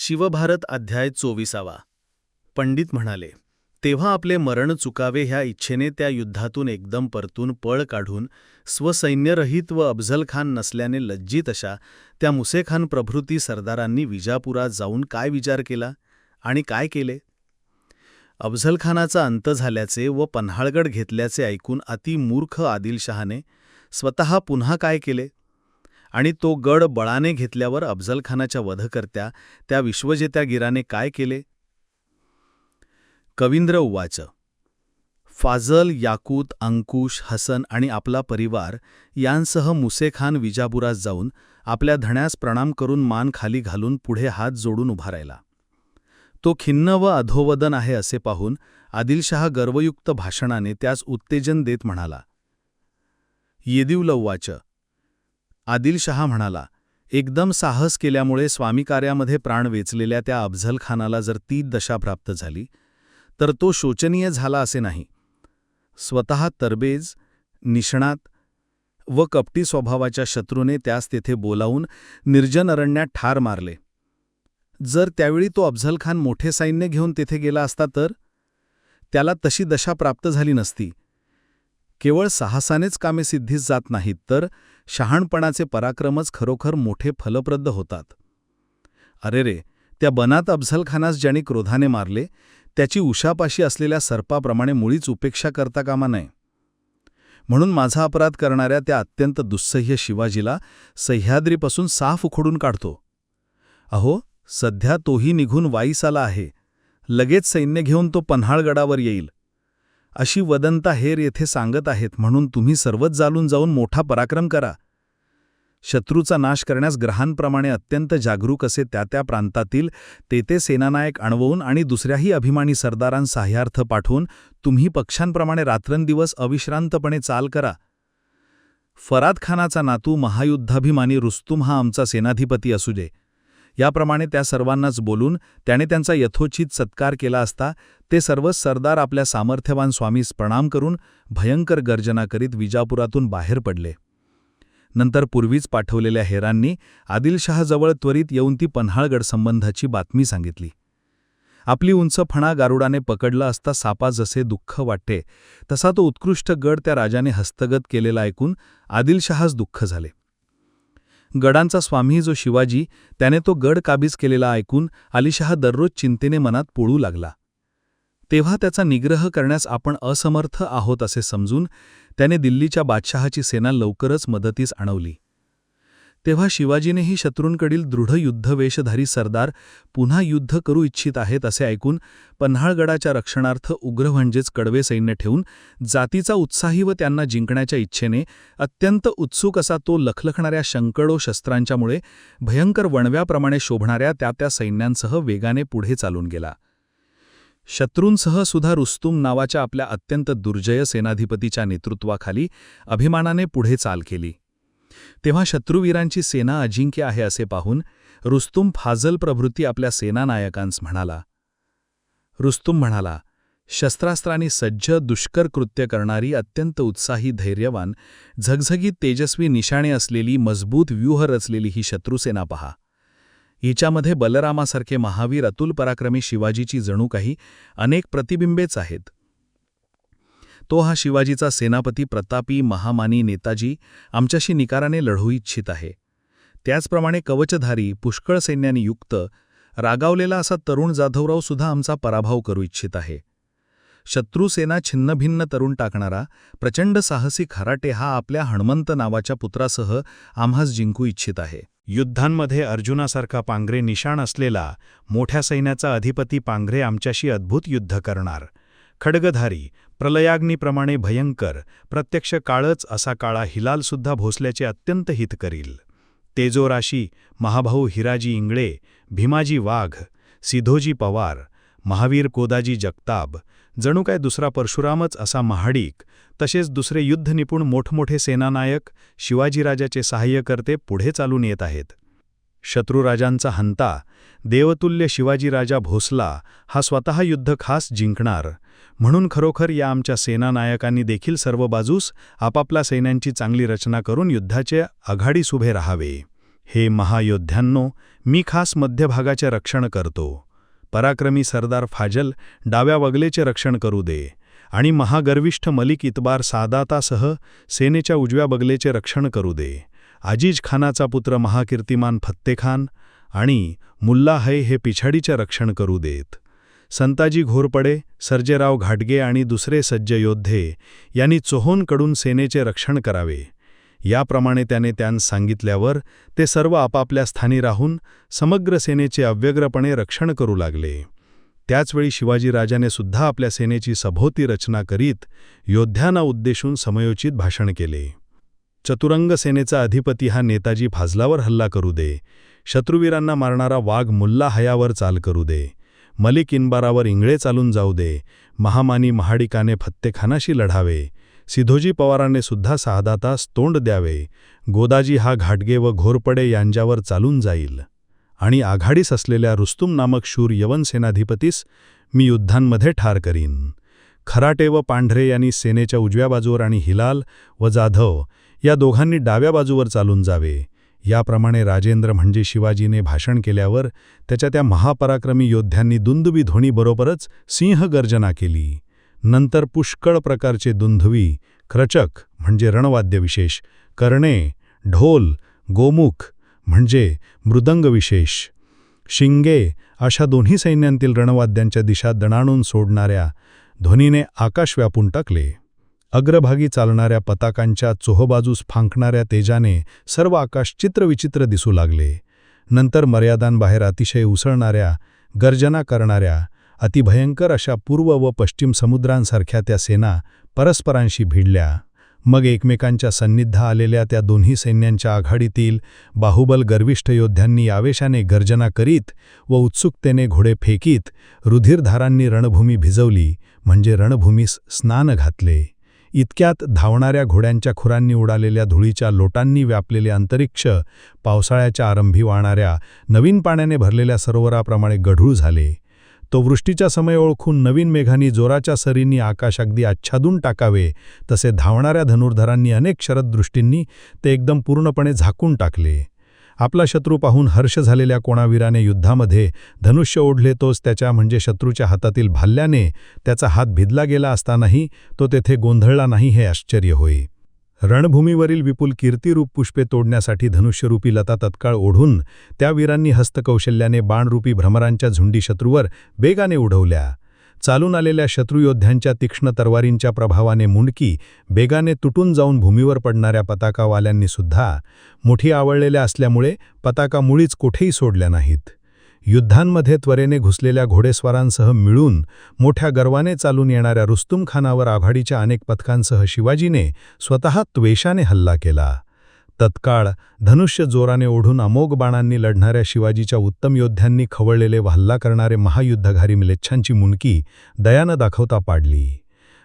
शिवभारत अध्याय चोवीसावा. पंडित म्हणाले तेव्हा आपले मरण चुकावे ह्या इच्छेने त्या युद्धातून एकदम परतून पळ काढून स्वसैन्यरहित व अफझलखान नसल्याने लज्जित अशा त्या मुसेखान प्रभृती सरदारांनी विजापुरात जाऊन काय विचार केला आणि काय केले? अफझलखानाचा अंत झाल्याचे व पन्हाळगड घेतल्याचे ऐकून अतिमूर्ख आदिलशहाने स्वतः पुन्हा काय केले? आणि तो गड बळाने घेतल्यावर अफजलखानाच्या वधकर्त्या त्या विश्वजेत्या गिराने काय केले? कवींद्र उवाच. फाजल याकूत अंकुश हसन आणि आपला परिवार यांसह मुसेखान विजापुरात जाऊन आपल्या धण्यास प्रणाम करून मान खाली घालून पुढे हात जोडून उभा राहिला. तो खिन्न व अधोवदन आहे असे पाहून आदिलशहा गर्वयुक्त भाषणाने त्यास उत्तेजन देत म्हणाला येदिवलव्वाच आदिलशहा म्हणाला एकदम साहस केल्यामुळे स्वामीकार्यामध्ये प्राण वेचलेल्या त्या अफझलखानाला जर ती दशा प्राप्त झाली तर तो शोचनीय झाला असे नाही. स्वतः तरबेज निष्णात व कपटी स्वभावाच्या शत्रूने त्यास तेथे बोलावून निर्जन अरण्यात ठार मारले. जर त्यावेळी तो अफझलखान मोठे सैन्य घेऊन तेथे गेला असता तर? त्याला तशी दशा प्राप्त झाली नसती. केवळ साहसानेच कामे सिद्धीस जात नाहीत तर शहाणपणाचे पराक्रमच खरोखर मोठे फलप्रद होतात. अरे रे त्या बनात अफझलखानास ज्याने क्रोधाने मारले त्याची उशापाशी असलेल्या सर्पाप्रमाणे मुळीच उपेक्षा करता कामा नये. म्हणून माझा अपराध करणाऱ्या त्या अत्यंत दुस्सह्य शिवाजीला सह्याद्रीपासून साफ उखडून काढतो. अहो सध्या तोही निघून वाईस आला आहे. लगेच सैन्य घेऊन तो पन्हाळगडावर येईल. अशी वदंता हेर येथे सांगत आहेत म्हणून तुम्ही सर्वच जालून जाऊन मोठा पराक्रम करा. शत्रूचा नाश करण्यास ग्रहांप्रमाणे अत्यंत जागरूक असे त्या त्या प्रांतातील ते ते सेनानायक अणवून आणि दुसऱ्याही अभिमानी सरदारांसाह्यार्थ पाठवून तुम्ही पक्षांप्रमाणे रात्रंदिवस अविश्रांतपणे चाल करा. फराद खानाचा नातू महायुद्धाभिमानी रुस्तुम हा आमचा सेनाधिपती असू दे. याप्रमाणे त्या सर्वांनाच बोलून त्याने त्यांचा यथोचित सत्कार केला असता ते सर्व सरदार आपल्या सामर्थ्यवान स्वामीस प्रणाम करून भयंकर गर्जना करीत विजापुरातून बाहेर पडले. नंतर पूर्वीच पाठवलेल्या हेरांनी आदिलशहाजवळ त्वरित येऊन ती पन्हाळगड संबंधाची बातमी सांगितली. आपली उंच फणा गारुडाने पकडला असता सापा जसे दुःख वाटते तसा तो उत्कृष्ट गड त्या राजाने हस्तगत केलेला ऐकून आदिलशहास दुःख झाले. गडांचा स्वामी जो शिवाजी त्याने तो गड काबीज केलेला ऐकून अलिशहा दररोज चिंतेने मनात पोळू लागला. तेव्हा त्याचा निग्रह करण्यास आपण असमर्थ आहोत असे समजून त्याने दिल्लीच्या बादशहाची सेना लवकरच मदतीस आणवली. तेव्हा शिवाजीनेही शत्रूंकडील दृढ युद्धवेशधारी सरदार पुन्हा युद्ध करू इच्छित आहेत असे ऐकून पन्हाळगडाच्या रक्षणार्थ उग्र म्हणजेच कडवे सैन्य ठेवून जातीचा उत्साही व त्यांना जिंकण्याच्या इच्छेने अत्यंत उत्सुक असा तो लखलखणाऱ्या शंकडो शस्त्रांच्यामुळे भयंकर वणव्याप्रमाणे शोभणाऱ्या त्या त्या सैन्यांसह वेगाने पुढे चालून गेला. शत्रूंसह सुद्धा रुस्तुम नावाच्या आपल्या अत्यंत दुर्जय सेनाधिपतीच्या नेतृत्वाखाली अभिमानाने पुढे चाल केली. तेव्हा शत्रुवीरांची सेना अजिंक्य आहे असे पाहून रुस्तुम फाजल प्रभृती आपल्या सेनानायकांस म्हणाला. रुस्तुम म्हणाला शस्त्रास्त्रांनी सज्ज दुष्कर कृत्य करणारी अत्यंत उत्साही धैर्यवान झगझगीत तेजस्वी निशाणे असलेली मजबूत व्यूह रचलेली ही शत्रुसेना पहा. हिच्यामध्ये बलरामासारखे महावीर अतुल पराक्रमी शिवाजीची जणू काही अनेक प्रतिबिंबेच आहेत. तो हा शिवाजीचा सेनापती प्रतापी महामानी नेताजी आमच्याशी निकाराने लढू इच्छित आहे. त्याचप्रमाणे कवचधारी पुष्कळ सैन्याने युक्त रागावलेला असा तरुण जाधवराव सुद्धा आमचा पराभव करू इच्छित आहे. शत्रुसेना छिन्नभिन्न तरुण टाकणारा प्रचंड साहसी खराटे हा आपल्या हणमंत नावाच्या पुत्रासह आम्हास जिंकू इच्छित आहे. युद्धांमध्ये अर्जुनासारखा पांघरे निशाण असलेला मोठ्या सैन्याचा अधिपती पांघरे आमच्याशी अद्भुत युद्ध करणार. खडगधारी प्रलयाग्नीप्रमाणे भयंकर प्रत्यक्ष काळच असा काळा हिलालसुद्धा भोसल्याचे अत्यंत हित करील. तेजोराशी महाभाऊ हिराजी इंगळे भीमाजी वाघ सिधोजी पवार महावीर कोदाजी जगताब जणू काय दुसरा परशुरामच असा महाडिक तसेच दुसरे युद्धनिपुण मोठमोठे सेनानायक शिवाजीराजाचे सहाय्यकर्ते पुढे चालून येत आहेत. शत्रुराजांचा हंता देवतुल्य शिवाजीराजा भोसला हा स्वतः युद्ध खास जिंकणार म्हणून खरोखर या आमच्या सेनानायकांनी देखील सर्व बाजूस आपापल्या सैन्यांची चांगली रचना करून युद्धाचे आघाडीस उभे राहावे. हे महायोद्ध्यांनो मी खास मध्यभागाचे रक्षण करतो. पराक्रमी सरदार फाजल डाव्या वगलेचे रक्षण करू दे आणि महागर्विष्ठ मलिक इतबार सादातासह सेनेच्या उजव्या बगलेचे रक्षण करू दे. आजीज खानाचा पुत्र महाकीर्तिमान फत्तेखान आणि मुल्ला है हे पिछाडीचे रक्षण करू देत. संताजी घोरपडे सर्जेराव घाटगे आणि दुसरे सज्ज योद्धे यांनी चोहोनकडून सेनेचे रक्षण करावे. याप्रमाणे त्याने त्यांस सांगितल्यावर ते सर्व आपापल्या स्थानी राहून समग्र सेनेचे अव्यग्रपणे रक्षण करू लागले. त्याचवेळी शिवाजीराजाने सुद्धा आपल्या सेनेची सभोवती रचना करीत योद्ध्यांना उद्देशून समयोचित भाषण केले. चतुरंग सेनेचा अधिपती हा नेताजी फाजलावर हल्ला करू दे. शत्रुवीरांना मारणारा वाघ मुल्ला हयावर चाल करू दे. मलिक इनबारावर इंगळे चालून जाऊ दे महामानी महाडिकाने फत्तेखानाशी लढावे सिधोजी पवाराने सुद्धा सहा तास तोंड द्यावे गोदाजी हा घाटगे व घोरपडे यांच्यावर चालून जाईल. आणि आघाडीस असलेल्या रुस्तुम नामक शूर यवन सेनाधिपतीस मी युद्धांमध्ये ठार करीन. खराटे व पांढरे यांनी सेनेच्या उजव्या बाजूवर आणि हिलाल व जाधव या दोघांनी डाव्या बाजूवर चालून जावे. याप्रमाणे राजेंद्र म्हणजे शिवाजीने भाषण केल्यावर त्याच्या त्या महापराक्रमी योद्ध्यांनी दुंदुबी ध्वनीबरोबरच सिंहगर्जना केली. नंतर पुष्कळ प्रकारचे दुंधवी क्रचक म्हणजे रणवाद्य विशेष कर्णे ढोल गोमुख म्हणजे मृदंगविशेष शिंगे अशा दोन्ही सैन्यांतील रणवाद्यांच्या दिशा दणाणून सोडणाऱ्या ध्वनीने आकाश व्यापून टाकले. अग्रभागी चालणाऱ्या पताकांच्या चोहबाजूस फांकणाऱ्या तेजाने सर्व आकाश चित्रविचित्र दिसू लागले. नंतर मर्यादांबाहेर अतिशय उसळणाऱ्या गर्जना करणाऱ्या अतिभयंकर अशा पूर्व व पश्चिम समुद्रांसारख्या त्या सेना परस्परांशी भिडल्या. मग एकमेकांच्या सन्निध आलेल्या त्या दोन्ही सैन्यांच्या आघाडीतील बाहुबल गर्विष्ठ योद्ध्यांनी आवेशाने गर्जना करीत व उत्सुकतेने घोडे फेकीत रुधिरधारांनी रणभूमी भिजवली म्हणजे रणभूमीस स्नान घातले. इतक्यात धावणाऱ्या घोड्यांच्या खुरांनी उडालेल्या धुळीच्या लोटांनी व्यापलेले अंतरिक्ष पावसाळ्याच्या आरंभी वाहणाऱ्या नवीन पाण्याने भरलेल्या सरोवराप्रमाणे गढूळ झाले. तो वृष्टीचा समय ओळखून नवीन मेघांनी जोराच्या सरींनी आकाश अगदी आच्छादून टाकावे तसे धावणाऱ्या धनुर्धरांनी अनेक शरद दृष्टींनी ते एकदम पूर्णपणे झाकून टाकले. आपला शत्रू पाहून हर्ष झालेल्या कोणावीराने युद्धामध्ये धनुष्य ओढले तोच त्याच्या म्हणजे शत्रूच्या हातातील भाल्याने त्याचा हात भिदला गेला असतानाही तो तेथे गोंधळला नाही हे आश्चर्य होई रणभूमीवरील विपुल कीर्तिरूप पुष्पे तोडण्यासाठी धनुष्यरूपी लता तत्काळ ओढून त्या वीरांनी हस्तकौशल्याने बाणरूपी भ्रमरांच्या झुंडी शत्रूवर बेगाने उडवल्या. चालून आलेल्या शत्रुयोद्ध्यांच्या तीक्ष्ण तरवारींच्या प्रभावाने मुंडकी बेगाने तुटून जाऊन भूमीवर पडणाऱ्या पताकावाल्यांनीसुद्धा मोठी आवळलेल्या असल्यामुळे पताका मुळीच कुठेही सोडल्या नाहीत. युद्धांमध्ये त्वरेने घुसलेल्या घोडेस्वारांसह मिळून मोठ्या गर्वाने चालून येणाऱ्या रुस्तुम खानावर आघाडीच्या अनेक पथकांसह शिवाजीने स्वतः त्वेषाने हल्ला केला. तत्काळ धनुष्य जोराने ओढून अमोघ बाणांनी लढणाऱ्या शिवाजीच्या उत्तम योद्ध्यांनी खवळलेले हल्ला करणारे महायुद्धघारी मिलेच्छांची मुंडकी दयानं दाखवता पाडली.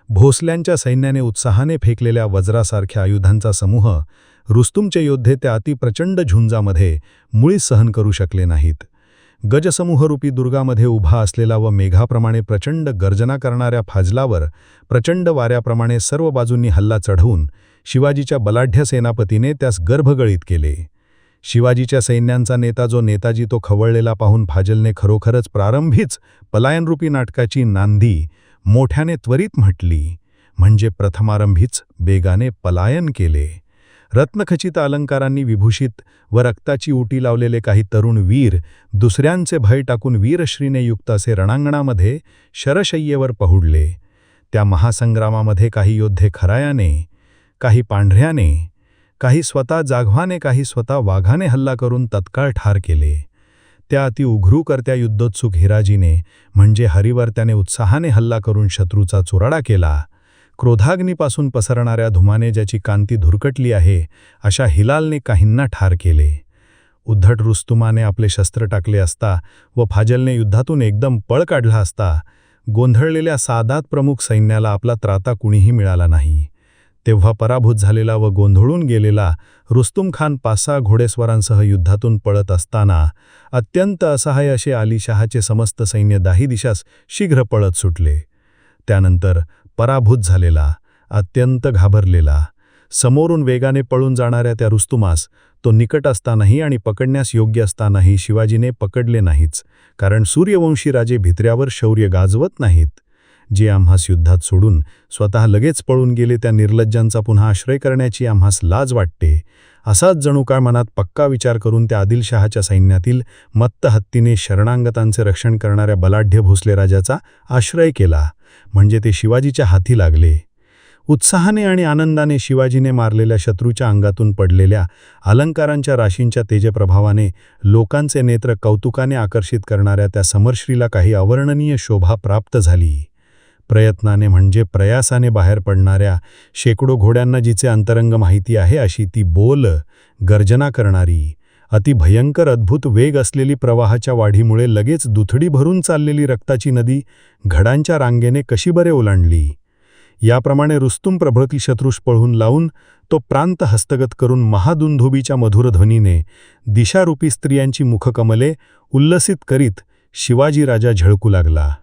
भोसल्यांच्या सैन्याने उत्साहाने फेकलेल्या वज्रासारख्या आयुधांचा समूह रुस्तुमचे योद्धे त्या अतिप्रचंड झुंजामध्ये मुळीच सहन करू शकले नाहीत. गजसमूहरूपी दुर्गामध्ये उभा असलेला व मेघाप्रमाणे प्रचंड गर्जना करणाऱ्या फाजलावर प्रचंड वाऱ्याप्रमाणे सर्व बाजूंनी हल्ला चढवून शिवाजीच्या बलाढ्य सेनापतीने त्यास गर्भगळीत केले. शिवाजीच्या सैन्यांचा नेता जो नेताजी तो खवळलेला पाहून फाजलने खरोखरच प्रारंभीच पलायनरूपी नाटकाची नांदी मोठ्याने त्वरित म्हटली. म्हणजे प्रथमारंभीच बेगाने पलायन केले. रत्नखचित अलंकारांनी विभूषित व रक्ताची उटी लावलेले काही तरुण वीर दुसऱ्यांचे भय टाकून वीरश्रीने युक्त असे रणांगणामध्ये शरशय्येवर पहुडले. त्या महासंग्रामामध्ये काही योद्धे खरायाने काही पांढऱ्याने काही स्वतः जाघवाने काही स्वतः वाघाने हल्ला करून तत्काळ ठार केले. त्या अति उघरूकर्त्या युद्धोत्सुक हिराजीने म्हणजे हरिवर त्याने उत्साहाने हल्ला करून शत्रूचा चुराडा केला. क्रोधाग्नीपासून पसरणाऱ्या धुमाने ज्याची कांती धुरकटली आहे अशा हिलालने काहींना ठार केले. उद्धट रुस्तुमाने आपले शस्त्र टाकले असता व फाजलने युद्धातून एकदम पळ काढला असता गोंधळलेल्या सादात प्रमुख सैन्याला आपला त्राता कुणीही मिळाला नाही. तेव्हा पराभूत झालेला व गोंधळून गेलेला रुस्तुम खान पासा घोडेस्वारांसह युद्धातून पळत असताना अत्यंत असहाय असे आलीशहाचे समस्त सैन्य दाही दिशास शीघ्र पळत सुटले. त्यानंतर पराभूत झालेला अत्यंत घाबरलेला समोरून वेगाने पळून जाणाऱ्या त्या रुस्तुमास तो निकट असतानाही आणि पकडण्यास योग्य असतानाही शिवाजीने पकडले नाहीच कारण सूर्यवंशी राजे भित्र्यावर शौर्य गाजवत नाहीत. जे आम्हास युद्धात सोडून स्वतः लगेच पळून गेले त्या निर्लज्जांचा पुन्हा आश्रय करण्याची आम्हास लाज वाटते. असाच जणू काय मनात पक्का विचार करून त्या आदिलशहाच्या सैन्यातील मत्त हत्तीने शरणांगतांचे रक्षण करणाऱ्या बलाढ्य भोसले राजाचा आश्रय केला. म्हणजे ते शिवाजीच्या हाती लागले. उत्साहाने आणि आनंदाने शिवाजीने मारलेल्या शत्रूच्या अंगातून पडलेल्या अलंकारांच्या राशींच्या तेजप्रभावाने लोकांचे नेत्र कौतुकाने आकर्षित करणाऱ्या त्या समरश्रीला काही अवर्णनीय शोभा प्राप्त झाली. प्रयत्नाने म्हणजे प्रयासाने बाहेर पडणाऱ्या शेकडो घोड्यांना जिचे अंतरंग माहिती आहे अशी ती बोल गर्जना करणारी अतिभयंकर अद्भुत वेग असलेली प्रवाहाच्या वाढीमुळे लगेच दुथडी भरून चाललेली रक्ताची नदी घडांच्या रांगेने कशी बरे ओलांडली. याप्रमाणे रुस्तुम प्रभृती शत्रुष पळून लावून तो प्रांत हस्तगत करून महादुंधुबीच्या मधुर ध्वनीने दिशारूपी स्त्रियांची मुखकमले उल्लसित करीत शिवाजी राजा झळकू लागला.